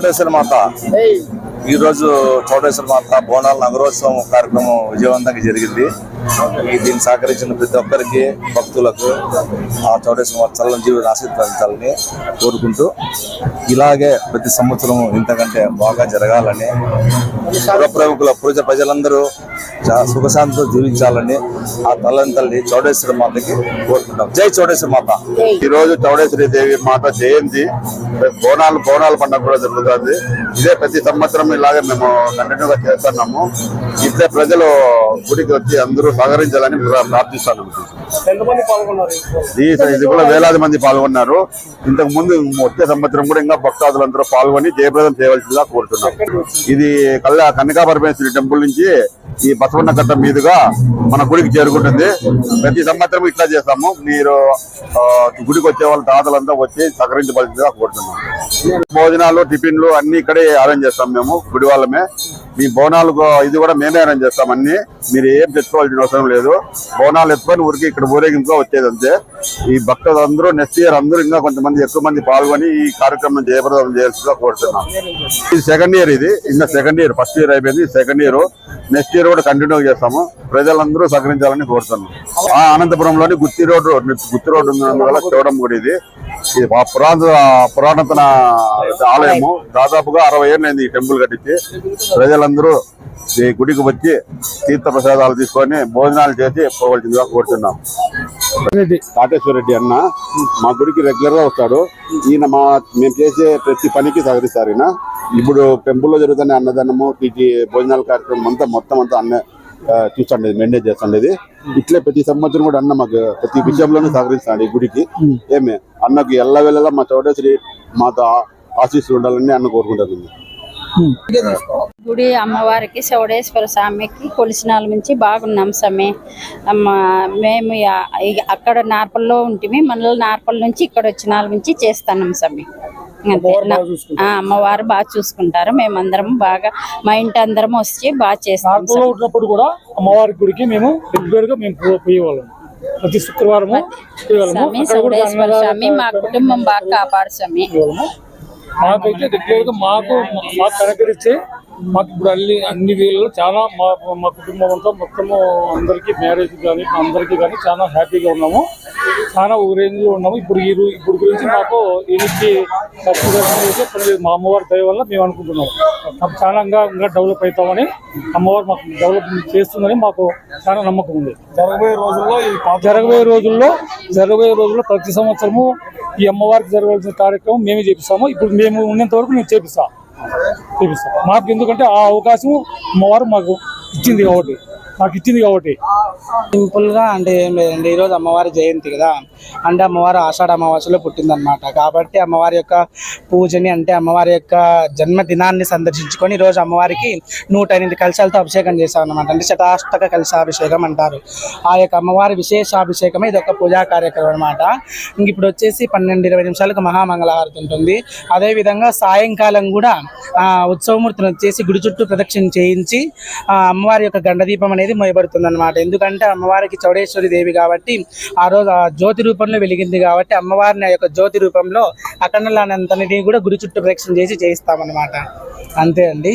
చౌడేశ్వరి మాత. ఈ రోజు చౌడేశ్వరి మాత బోనాల నగరోత్సవం కార్యక్రమం విజయవంతంగా జరిగింది. దీన్ని సహకరించిన ప్రతి ఒక్కరికి భక్తులకు ఆ చౌడేశ్వరి మాత చల్లని జీవితం ఆశీర్వదించాలని కోరుకుంటూ ఇలాగే ప్రతి సంవత్సరం ఇంతకంటే బాగా జరగాలని పుర ప్రముఖుల పూజ ప్రజలందరూ చా- సుఖశాంతితో జీవించాలని ఆ తల్లని తల్లి చౌడేశ్వరి మాతకి కోరుకుంటాం. జై చౌడేశ్వరి మాత. ఈ రోజు చౌడేశ్వరి దేవి మాత జయంతి. బోనాలు బోనాల పండుగ కూడా జరుగుతుంది. ఇదే ప్రతి సంవత్సరం ఇలాగే మేము కంటిన్యూగా చేస్తున్నాము. ఇట్లే ప్రజలు గుడికి వచ్చి అందరూ సహకరించాలని ప్రా- ప్రార్థిస్తున్నాము ఎంతమంది పాల్గొన్నారు ఈ ఇది కూడా వేలాది మంది పాల్గొన్నారు. ఇంతకు ముందు వచ్చే సంవత్సరం కూడా ఇంకా భక్తాదులందరూ పాల్గొని జయప్రదం చేయవలసిందిగా కోరుతున్నాం. ఇది కల్లా కన్నికా పరమేశ్వరి టెంపుల్ నుంచి ఈ బసవన్న కట్ట మీదుగా మన గుడికి చేరుకుంటుంది. ప్రతి సంవత్సరం ఇట్లా చేస్తాము. మీరు ఆ, గుడికి వచ్చే వాళ్ళ తాతలంతా వచ్చి సహకరించవలసిందిగా కోరుతున్నాం భోజనాలు టిఫిన్లు అన్ని ఇక్కడే అరేంజ్ చేస్తాం మేము గుడి వాళ్ళమే మీ బోనాలు ఇది కూడా మేమే అరేంజ్ చేస్తాం అన్ని. మీరు ఏం తెచ్చుకోవాల్సిన అవసరం లేదు. బోనాలు ఎత్తుకొని ఊరికి ఇక్కడ ఊరేగింపుగా వచ్చేది అంతే. ఈ భక్తులు అందరూ నెక్స్ట్ ఇయర్ అందరూ ఇంకా కొంతమంది ఎక్కువ మంది పాల్గొని ఈ కార్యక్రమం జయప్రదం చేయాల్సిందిగా కోరుతున్నాం. ఇది సెకండ్ ఇయర్ ఇది. ఇంకా సెకండ్ ఇయర్ ఫస్ట్ ఇయర్ అయిపోయింది. సెకండ్ ఇయర్ నెక్స్ట్ ఇయర్ కూడా కంటిన్యూ చేస్తాము. ప్రజలందరూ సహకరించాలని కోరుతున్నాం. ఆ అనంతపురంలోని గుత్తి రోడ్డు గుత్తి రోడ్డు ఉన్నందువల్ల చూడడం కూడా ఇది. ఇది ఆ పురాతన పురాతన ఆలయము. దాదాపుగా అరవై ఏళ్ళు అయింది ఈ టెంపుల్ కట్టించి. ప్రజలందరూ ఈ గుడికి వచ్చి తీర్థ ప్రసాదాలు తీసుకొని భోజనాలు చేసి పోవలసిందిగా కోరుతున్నాం కాటేశ్వర రెడ్డి అన్న మా గుడికి రెగ్యులర్గా వస్తాడు. ఈయన మా మేము చేసే ప్రతి పనికి సహకరిస్తారు ఈయన. ఇప్పుడు టెంపుల్లో జరుగుతున్న అన్నదానము పీజీ భోజనాల కార్యక్రమం అంతా మొత్తం అంతా అన్న చూస్తాండేది మెయింటైన్ చేస్తుండేది. ఇట్లే ప్రతి సంవత్సరం కూడా అన్న మాకు ప్రతి విషయంలోనూ సహకరిస్తాడు ఈ గుడికి. ఏమి? అన్నకు ఎల్ల వెళ్ళలా మా చౌడేశ్వరి మాతో ఆశీస్సులు ఉండాలని అన్న కోరుకుంటాను గుడి అమ్మవారికి చౌడేశ్వర స్వామికి కొలిసినాల నుంచి బాగున్నాం సమే అమ్మ మేము అక్కడ నార్పల్లో ఉంటిమి మనలో నార్పల్ నుంచి ఇక్కడ వచ్చిన నుంచి చేస్తున్నాం సమే అమ్మవారు బాగా చూసుకుంటారు. మేమందరం బాగా మా ఇంటి అందరం వచ్చి బాగా చేస్తాం నార్తలో సమే. ఉన్నప్పుడు కూడా అమ్మవారి గుడికి మేము రెగ్యులర్గా మేము పోయేవాళ్ళం. ప్రతి పోయేవాళ్ళము. స్వామి మా కుటుంబం బాగా కాపాడు స్వామి. మాకైతే మాకు మాకు కనకరిస్తే మాకు ఇప్పుడు అన్ని అన్ని వేళల్లో చాలా మా మా కుటుంబం అంతా మొత్తము అందరికీ మ్యారేజ్ కానీ అందరికీ కానీ చాలా హ్యాపీగా ఉన్నాము. చాలా ఊరేంజ్లో ఉన్నాము. ఇప్పుడు ఈ ఇప్పుడు గురించి మాకు ఈయనకి తప్పుగా. మా అమ్మవారి దయ వల్ల మేము అనుకుంటున్నాము. మాకు చాలా ఇంకా ఇంకా డెవలప్ అవుతామని అమ్మవారు మాకు డెవలప్ చేస్తుందని మాకు చాలా నమ్మకం ఉంది. జరగబోయే రోజుల్లో జరగబోయే రోజుల్లో జరగబోయే రోజుల్లో ప్రతి సంవత్సరము ఈ అమ్మవారికి జరగవలసిన కార్యక్రమం మేమే చేపిస్తాము. ఇప్పుడు మేము ఉన్నంత వరకు మేము చేపిస్తాం. చూపిస్తాం. మాకు ఎందుకంటే ఆ అవకాశం అమ్మవారు మాకు ఇచ్చింది కాబట్టి మాకు ఇచ్చింది కాబట్టి. సింపుల్గా అంటే ఏం లేదండి ఈరోజు అమ్మవారి జయంతి కదా. అంటే అమ్మవారు ఆషాఢ అమావాస్యలో పుట్టిందనమాట కాబట్టి అమ్మవారి యొక్క పూజని అంటే అమ్మవారి యొక్క జన్మదినాన్ని సందర్శించుకొని ఈరోజు అమ్మవారికి నూట ఎనిమిది కలశాలతో అభిషేకం చేశాం అనమాట అంటే శతాష్టక కలశాభిషేకం అంటారు. ఆ యొక్క అమ్మవారి విశేషాభిషేకమే ఇది ఒక పూజా కార్యక్రమం అనమాట ఇంక ఇప్పుడు వచ్చేసి పన్నెండు ఇరవై నిమిషాలకు మహామంగళహారతి ఉంటుంది. అదేవిధంగా సాయంకాలం కూడా ఆ ఉత్సవమూర్తిని వచ్చేసి గుడి చుట్టూ ప్రదక్షిణ చేయించి అమ్మవారి యొక్క గండదీపం అనేది మోయబడుతుంది అనమాట ఎందుకంటే అమ్మవారికి చౌడేశ్వరి దేవి కాబట్టి ఆ రోజు ఆ జ్యోతి రూపంలో వెలిగింది కాబట్టి అమ్మవారిని ఆ యొక్క జ్యోతి రూపంలో అఖండలానంతని కూడా గుడి చుట్టూ ప్రదక్షిణ చేసి చేయిస్తామన్నమాట. అంతే అండి.